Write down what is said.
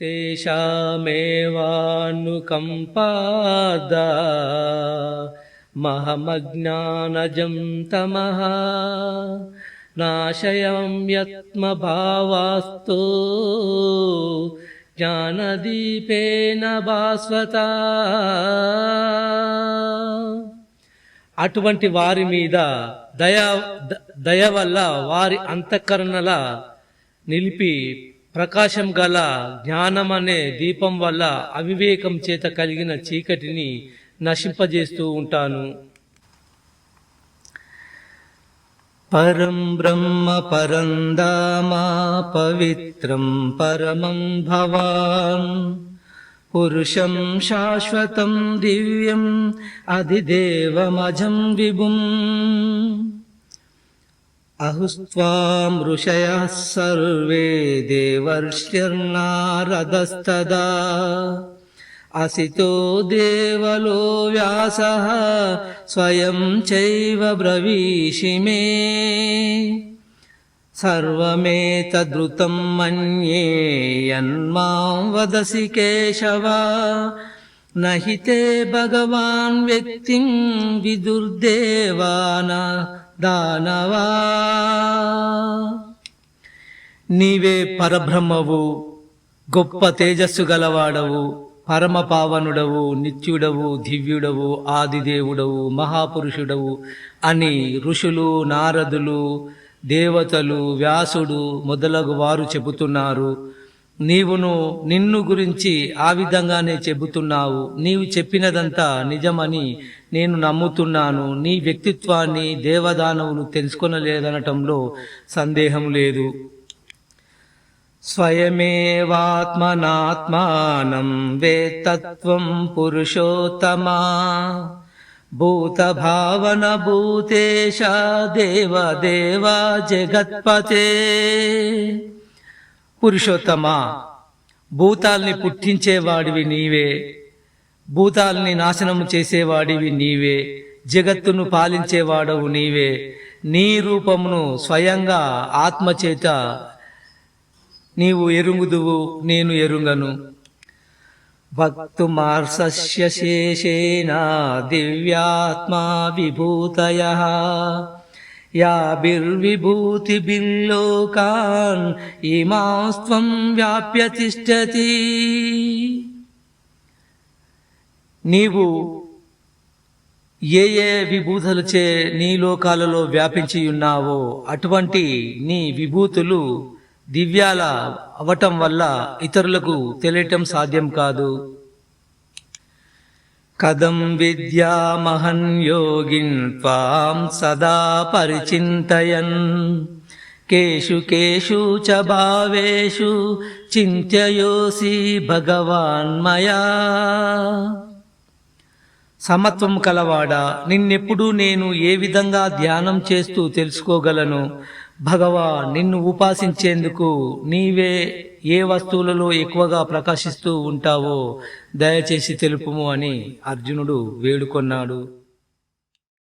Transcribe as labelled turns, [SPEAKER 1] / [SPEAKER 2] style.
[SPEAKER 1] తేషామేవానుకంపాద మహమజ్ఞానజం తమ నాశయం యత్మభావాస్తు జ్ఞానదీపేన భాస్వత అటువంటి వారి మీద దయా దయ వల్ల వారి అంతఃకరణల నిలిపి ప్రకాశం గల జ్ఞానం అనే దీపం వల్ల అవివేకం చేత కలిగిన చీకటిని నశింపజేస్తూ ఉంటాను. పరం బ్రహ్మ పరం దామా పవిత్రం పరమం భవాన్ పురుషం శాశ్వతం దివ్యం అధిదేవమజం విభుం. అహుస్త్వాం ఋషయः సర్వే దేవర్ష్యర్నారదస్తదా అసితో దేవలో వ్యాసः స్వయం చైవ బ్రవీషి మే సర్వమేతదృతం మన్యే యన్మాం వదసి కేశవ నహితే భగవాన్ వ్యక్తిం విదుర్దేవానా దానవా. నీవే పరబ్రహ్మవు గొప్ప తేజస్సు గలవాడవు పరమ పావనుడవు నిత్యుడవు దివ్యుడవు ఆదిదేవుడవు మహాపురుషుడవు అని ఋషులు నారదులు దేవతలు వ్యాసుడు మొదలగు వారు చెబుతున్నారు. నీవును నిన్ను గురించి ఆ విధంగానే చెబుతున్నావు. నీవు చెప్పినదంతా నిజమని నేను నమ్ముతున్నాను. నీ వ్యక్తిత్వాన్ని దేవదానవులు తెలుసుకొనలేదనటంలో సందేహం లేదు. స్వయమేవాత్మనాత్మానం వేతత్వం పురుషోత్తమా. భూతభావన భూతేశ దేవదేవా జగత్పతే. పురుషోత్తమా? భూతాల్ని పుట్టించేవాడివి నీవే. భూతాల్ని నాశనము చేసేవాడివి నీవే. జగత్తును పాలించేవాడవు నీవే. నీ రూపమును స్వయంగా ఆత్మచేత నీవు ఎరుంగుదువు నేను ఎరుంగను. భక్తుమార్సస్య శేషేణ దివ్యాత్మా విభూతయ. యాభిర్విభూతిభిల్లోకాన్ ఇమాస్త్వం వ్యాప్య తిష్టతి నీవు ఏ ఏ విభూతులచే నీ లోకాలలో వ్యాపించి ఉన్నావో అటువంటి నీ విభూతులు దివ్యాల అవటం వల్ల ఇతరులకు తెలియటం సాధ్యం కాదు. కథం విద్యామహన్ యోగిన్ త్వాం సదా పరిచింతయన్. కేషు కేషు చ భావేషు చింత్యయోసి భగవాన్ మయా. సమత్వం కలవాడా నిన్నెప్పుడు నేను ఏ విధంగా ధ్యానం చేస్తూ తెలుసుకోగలను? భగవా నిన్ను ఉపాసించేందుకు నీవే ఏ వస్తువులలో ఎక్కువగా ప్రకాశిస్తూ ఉంటావో దయచేసి తెలుపుము అని అర్జునుడు వేడుకొన్నాడు.